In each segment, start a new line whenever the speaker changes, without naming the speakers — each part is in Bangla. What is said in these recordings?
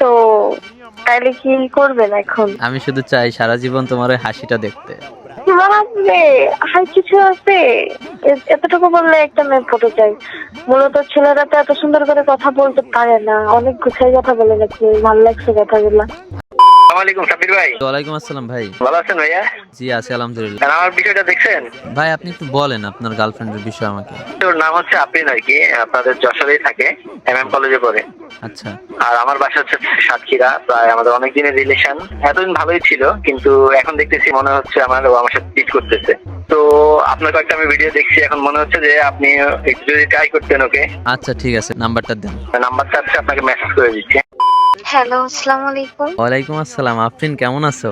তো তাইলে কি করবেন এখন?
আমি শুধু চাই সারা জীবন তোমার ওই হাসিটা দেখতে।
বাপরে আর কিছু আছে? এতটুকু বললে একটা মেয়ে ফটো চাই মূলত ছেলেরা তো এত সুন্দর করে কথা বলতে পারে না। অনেক গুছাই কথা বলে গেছে ভালো লাগছে কথাগুলো।
আসসালামাইকুম সাবির ভাই।
ওয়ালাইকুম আসসালাম ভাই।
ভালো আছেন ভাইয়া?
জি আছি আলহামদুলিল্লাহ।
আমার বিষয়টা দেখছেন?
ভাই আপনি একটু বলেন আপনার গার্লফ্রেন্ডের বিষয় আমাকে।
ওর নাম হচ্ছে আপ্রিন আর কি আপনাদের যশোরেই থাকে এম এম কলেজে পড়ে।
আচ্ছা।
আর আমার বাসা হচ্ছে সাতক্ষীরা প্রায় আমাদের অনেক দিনের রিলেশন এতদিন ভালোই ছিল কিন্তু এখন দেখতেছি মনে হচ্ছে আমার ও আমার সাথে চিট করতেছে। তো আপনার কয়েকটা আমি ভিডিও দেখছি এখন মনে হচ্ছে যে আপনি একটু যদি ট্রাই করতেন ওকে।
আচ্ছা ঠিক আছে নাম্বারটা দেন।
নাম্বারটা হচ্ছে আপনাকে মেসেজ করে দিচ্ছি।
হ্যালো আসসালামু আলাইকুম
ওয়ালাইকুম আসসালাম। আফরিন কেমন আছো?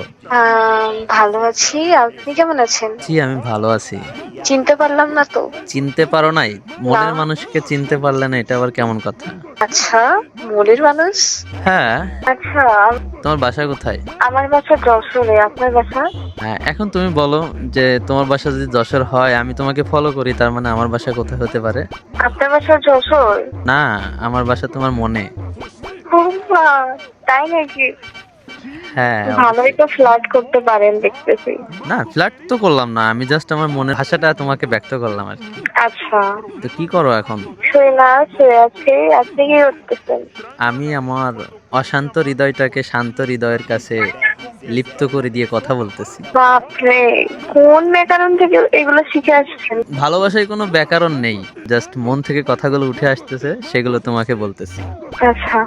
ভালো আছি। আপনি কেমন আছেন?
জি আমি ভালো আছি।
চিনতে পারলাম না তো।
চিনতে পারো নাই? মনের মানুষকে চিনতে পারলে না এটা আবার কেমন কথা?
আচ্ছা মনের মানুষ?
হ্যাঁ।
আচ্ছা
তোমার বাসা কোথায়?
আমার বাসা যশোরে। আপনার বাসা?
হ্যাঁ এখন তুমি বলো যে তোমার বাসা যদি যশোর হয় আমি তোমাকে ফলো করি তার মানে আমার বাসা কোথায় হতে পারে?
আপনার বাসা যশোর?
না আমার বাসা তোমার মনে।
তাই নাকি?
হ্যাঁ
ভালোই তো ফ্লার্ট করতে পারেন দেখতেছি।
না ফ্ল্যাট তো করলাম না আমি জাস্ট আমার মনের ভাষাটা তোমাকে ব্যক্ত করলাম আর কি।
আচ্ছা।
তো কি করো এখন?
শুয়ে না শুয়ে আছি আপনি কি করতেছেন?
আমি আমার অশান্ত হৃদয়টাকে শান্ত হৃদয়ের কাছে লিপ্ত করে দিয়ে কথা বলতেছি।
বাপরে কোন ব্যাকরণ থেকে এগুলো শিখে আসছেন?
ভালোবাসায় কোনো ব্যাকরণ নেই। জাস্ট মন থেকে কথাগুলো উঠে আসতেছে সেগুলো তোমাকে বলতেছি।
আচ্ছা।